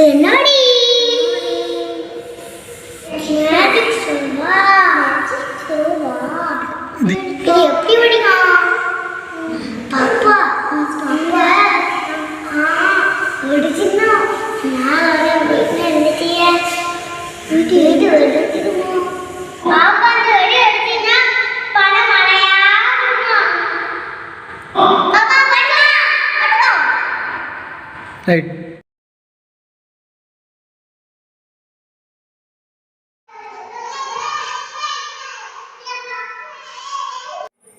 Renardi. Magic Sova. Magic Sova. ഇത് എപ്പി പഠിക്കണം പപ്പ പപ്പ ആ പഠിക്കുന്നോ ഞാൻ ഓരോ വീട്ടിൽ എന്ത് ചെയ്യാ വീട്ടിൽ ഏത് വെള്ളത്തിരുമോ പാപ്പ Right.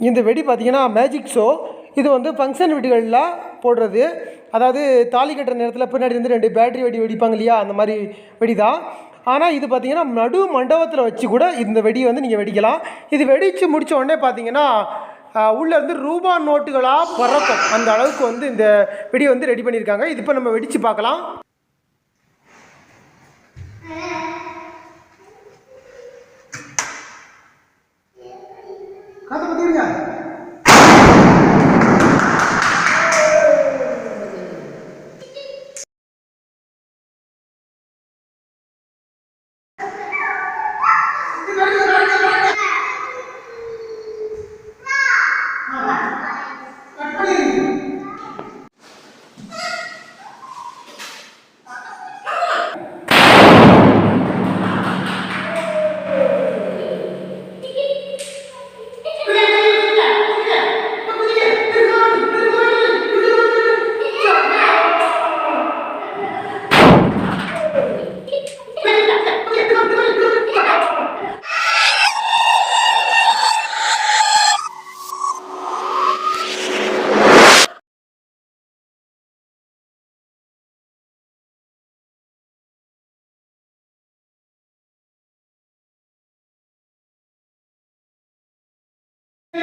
இந்த வெடி பார்த்திங்கன்னா மேஜிக் ஷோ இது வந்து ஃபங்க்ஷன் வீடுகளில் போடுறது. அதாவது தாலி கட்டுற நேரத்தில் பின்னாடி இருந்து ரெண்டு பேட்டரி வெடி வெடிப்பாங்க இல்லையா? அந்த மாதிரி வெடி தான் ஆனால் இது பார்த்தீங்கன்னா நடு மண்டபத்தில் வச்சு கூட இந்த வெடியை வந்து நீங்கள் வெடிக்கலாம். இது வெடித்து முடித்த உடனே பார்த்தீங்கன்னா உள்ளேருந்து ரூபா நோட்டுகளாக பறக்கும். அந்த அளவுக்கு வந்து இந்த வெடி வந்து ரெடி பண்ணியிருக்காங்க. இது இப்போ நம்ம வெடித்து பார்க்கலாம்.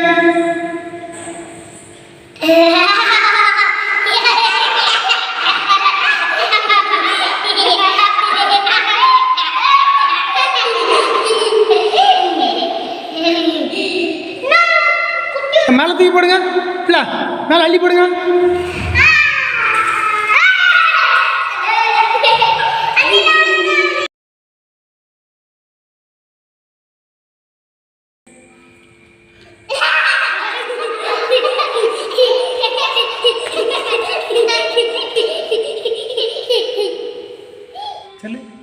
மேலே தூக்கி போடுங்க. இல்லை மேலே அள்ளி போடுங்க. चले